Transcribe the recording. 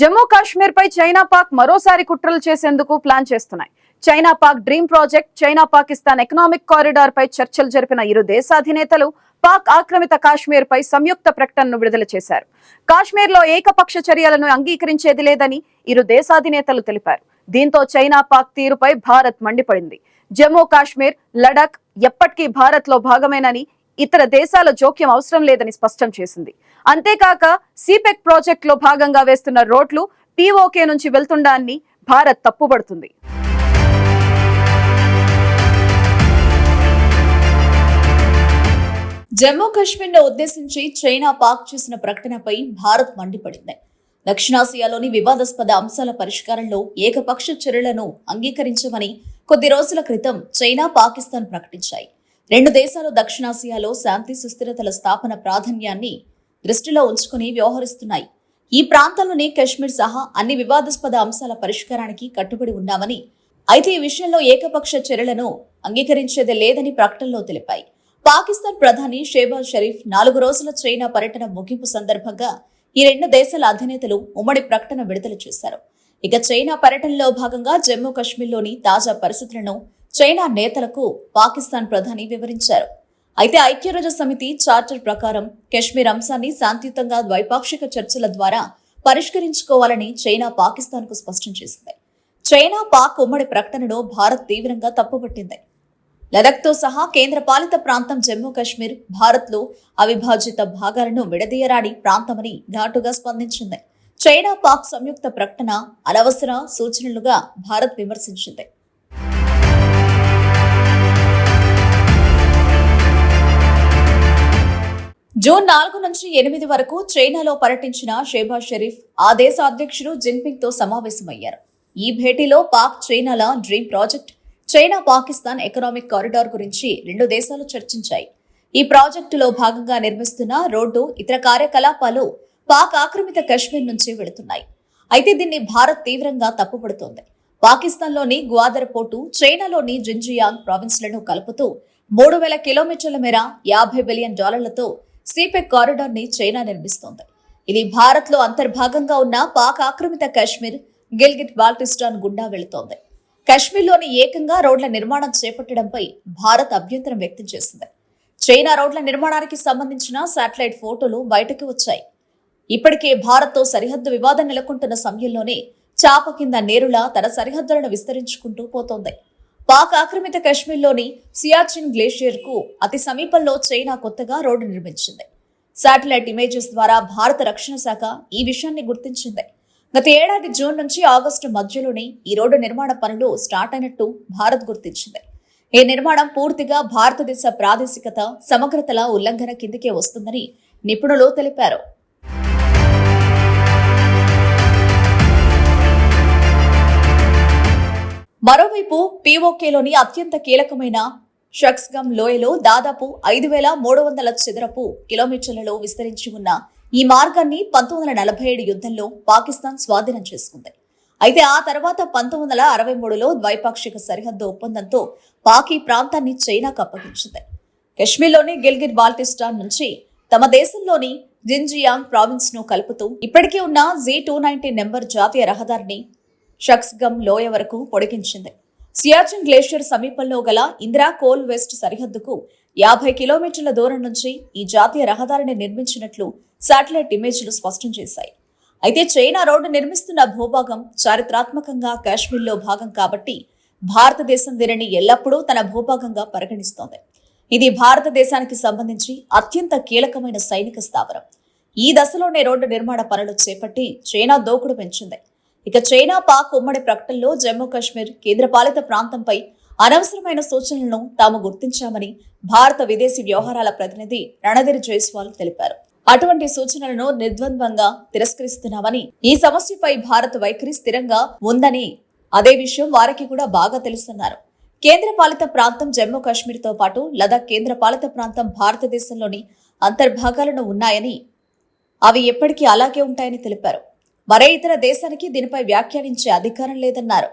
జమ్మూ కాశ్మీర్ పై చైనా పాక్ మరోసారి కుట్రలు చేసేందుకు ప్లాన్ చేస్తున్నాయి. China Pak dream project China Pakistan economic corridor పై చర్చలు జరిపిన ఇరు దేశాధినేతలు పాక్ ఆక్రమిత కాశ్మీర్ పై సంయుక్త ప్రకటనను విడుదల చేశారు. కాశ్మీర్లో ఏకపక్ష చర్యలను అంగీకరించేది లేదని ఇరు దేశాధినేతలు తెలిపారు. దీంతో చైనా పాక్ తీరుపై భారత్ మండిపడింది. జమ్మూ కాశ్మీర్ లడాక్ ఎప్పటికీ భారత్లో భాగమేనని ఇతర దేశాల జోక్యం అవసరం లేదని స్పష్టం చేసింది. అంతేకాక సిపెక్ ప్రాజెక్ట్లో భాగంగా వేస్తున్న రోడ్లు పీఓకే నుంచి వెళ్తుండాన్ని భారత్ తప్పుపడుతుంది జమ్మూ కాశ్మీర్ను ఉద్దేశించి చైనా పాక్ చేసిన ప్రకటనపై భారత్ మండిపడింది. దక్షిణాసియాలోని వివాదాస్పద అంశాల పరిష్కారంలో ఏకపక్ష చర్యలను అంగీకరించమని కొద్ది రోజుల క్రితం చైనా పాకిస్తాన్ ప్రకటించాయి. రెండు దేశాలు దక్షిణాసియాలో శాంతి సుస్థిరతల స్థాపన ప్రాధాన్యాన్ని దృష్టిలో ఉంచుకుని వ్యవహరిస్తున్నాయి. ఈ ప్రాంతంలోని కశ్మీర్ సహా అన్ని వివాదాస్పద అంశాల పరిష్కారానికి కట్టుబడి ఉన్నామని అయితే ఈ విషయంలో ఏకపక్ష చర్యలను అంగీకరించేది లేదని ప్రకటనలో తెలిపాయి. పాకిస్తాన్ ప్రధాని షేబాజ్ షరీఫ్ నాలుగు రోజుల చైనా పర్యటన ముగింపు సందర్భంగా ఈ రెండు దేశాల అధినేతలు ఉమ్మడి ప్రకటన విడుదల చేశారు. ఇక చైనా పర్యటనలో భాగంగా జమ్మూ కాశ్మీర్లోని తాజా పరిస్థితులను చైనా నేతలకు పాకిస్తాన్ ప్రధాని వివరించారు. అయితే ఐక్యరాజ్య సమితి చార్టర్ ప్రకారం కశ్మీర్ అంశాన్ని శాంతియుతంగా ద్వైపాక్షిక చర్చల ద్వారా పరిష్కరించుకోవాలని చైనా పాకిస్తాన్కు స్పష్టం చేసింది. చైనా పాక్ ఉమ్మడి ప్రకటనలో భారత్ తీవ్రంగా తప్పుపట్టింది. లదఖ్తో సహా కేంద్ర పాలిత ప్రాంతం జమ్మూ కాశ్మీర్ భారత్లో అవిభాజిత భాగాలను విడదీయరాని ప్రాంతమని ఘాటుగా స్పందించింది. చైనా పాక్ సంయుక్త ప్రకటన అనవసర సూచనలుగా భారత్ విమర్శించింది. జూన్ నాలుగు నుంచి ఎనిమిది వరకు చైనాలో పర్యటించిన షేబాజ్ షరీఫ్ ఆ దేశ అధ్యక్షుడు జిన్పింగ్తో సమావేశమయ్యారు. ఈ భేటీలో పాక్ చైనాల dream project China Pakistan economic corridor గురించి రెండు దేశాలు చర్చించాయి. ఈ ప్రాజెక్టులో భాగంగా నిర్మిస్తున్న రోడ్డు ఇతర కార్యకలాపాలు పాక్ ఆక్రమిత కశ్మీర్ నుంచి వెళుతున్నాయి. అయితే దీన్ని భారత్ తీవ్రంగా తప్పుపడుతోంది. పాకిస్తాన్లోని గ్వాదర్ పోర్టు చైనాలోని జింజియాంగ్ ప్రావిన్స్లను కలుపుతూ మూడు వేల కిలోమీటర్ల మేర యాభై బిలియన్ డాలర్లతో సిపెక్ కారిడార్ని చైనా నిర్మిస్తోంది. ఇది భారత్లో అంతర్భాగంగా ఉన్న పాక్ ఆక్రమిత కాశ్మీర్ గిల్గిట్ బాల్టిస్టాన్ గుండా వెళుతోంది. కాశ్మీర్లోని ఏకంగా రోడ్ల నిర్మాణం చేపట్టడంపై భారత్ అభ్యంతరం వ్యక్తం చేసింది. చైనా రోడ్ల నిర్మాణానికి సంబంధించిన శాటిలైట్ ఫోటోలు బయటకు వచ్చాయి. ఇప్పటికే భారత్తో సరిహద్దు వివాదం నెలకొంటున్న సమయంలోనే చాప కింద నేరులా తన సరిహద్దులను విస్తరించుకుంటూ పోతోంది. పాక్ ఆక్రమిత కశ్మీర్లోని సియాచిన్ గ్లేషియర్కు అతి సమీపంలో చైనా కొత్తగా రోడ్డు నిర్మించింది. శాటిలైట్ ఇమేజెస్ ద్వారా భారత రక్షణ శాఖ ఈ విషయాన్ని గుర్తించింది. గత ఏడాది జూన్ నుంచి ఆగస్టు మధ్యలోనే ఈ రోడ్డు నిర్మాణ పనులు స్టార్ట్ అయినట్టు భారత్ గుర్తించింది. ఈ నిర్మాణం పూర్తిగా భారతదేశ ప్రాదేశికత సమగ్రతల ఉల్లంఘన కిందికే వస్తుందని నిపుణులు తెలిపారు. మరోవైపు పీఓకేలోని అత్యంత కీలకమైన షక్స్గమ్ లోయలో దాదాపు ఐదు వేల మూడు వందల చదరపు కిలోమీటర్లలో విస్తరించి ఉన్న ఈ మార్గాన్ని పంతొమ్మిది వందల నలభై ఏడు యుద్ధంలో పాకిస్తాన్ స్వాధీనం చేసుకుంది. అయితే ఆ తర్వాత పంతొమ్మిది వందల అరవై మూడులో ద్వైపాక్షిక సరిహద్దు ఒప్పందంతో పాక్ ఈ ప్రాంతాన్ని చైనాకు అప్పగించింది. కశ్మీర్లోని గిల్గిట్ బాల్టిస్టాన్ నుంచి తమ దేశంలోని జింజియాంగ్ ప్రావిన్స్ను కలుపుతూ ఇప్పటికే ఉన్న జీ టూ నైన్టీ నెంబర్ జాతీయ రహదారిని షక్స్గమ్ లోయ వరకు పొడిగించింది. సియాచిన్ గ్లేషియర్ సమీపంలో గల ఇందిరా కోల్ వెస్ట్ సరిహద్దుకు యాభై కిలోమీటర్ల దూరం నుంచి ఈ జాతీయ రహదారిని నిర్మించినట్లు శాటిలైట్ ఇమేజ్లు స్పష్టం చేశాయి. అయితే చైనా రోడ్డు నిర్మిస్తున్న భూభాగం చారిత్రాత్మకంగా కాశ్మీర్లో భాగం కాబట్టి భారతదేశం దీనిని ఎల్లప్పుడూ తన భూభాగంగా పరిగణిస్తోంది. ఇది భారతదేశానికి సంబంధించి అత్యంత కీలకమైన సైనిక స్థావరం. ఈ దశలోనే రోడ్డు నిర్మాణ పనులు చేపట్టి చైనా దోకుడు పెంచింది. ఇక చైనా పాక్ ఉమ్మడి ప్రకటనలో జమ్మూ కాశ్మీర్ కేంద్రపాలిత ప్రాంతంపై అనవసరమైన సూచనలను తాము గుర్తించామని భారత విదేశీ వ్యవహారాల ప్రతినిధి రణధీర్ జైస్వాల్ తెలిపారు. అటువంటి సూచనలను నిర్ద్వంద్వంగా తిరస్కరిస్తున్నామని ఈ సమస్యపై భారత్ వైఖరి స్థిరంగా ఉందని అదే విషయం వారికి కూడా బాగా తెలుస్తున్నారు. కేంద్రపాలిత ప్రాంతం జమ్మూ కాశ్మీర్తో పాటు లదాఖ్ కేంద్రపాలిత ప్రాంతం భారతదేశంలోని అంతర్భాగాలను ఉన్నాయని అవి ఎప్పటికీ అలాగే ఉంటాయని తెలిపారు. మరే ఇతర దేశానికి దీనిపై వ్యాఖ్యానించే అధికారం లేదన్నారు.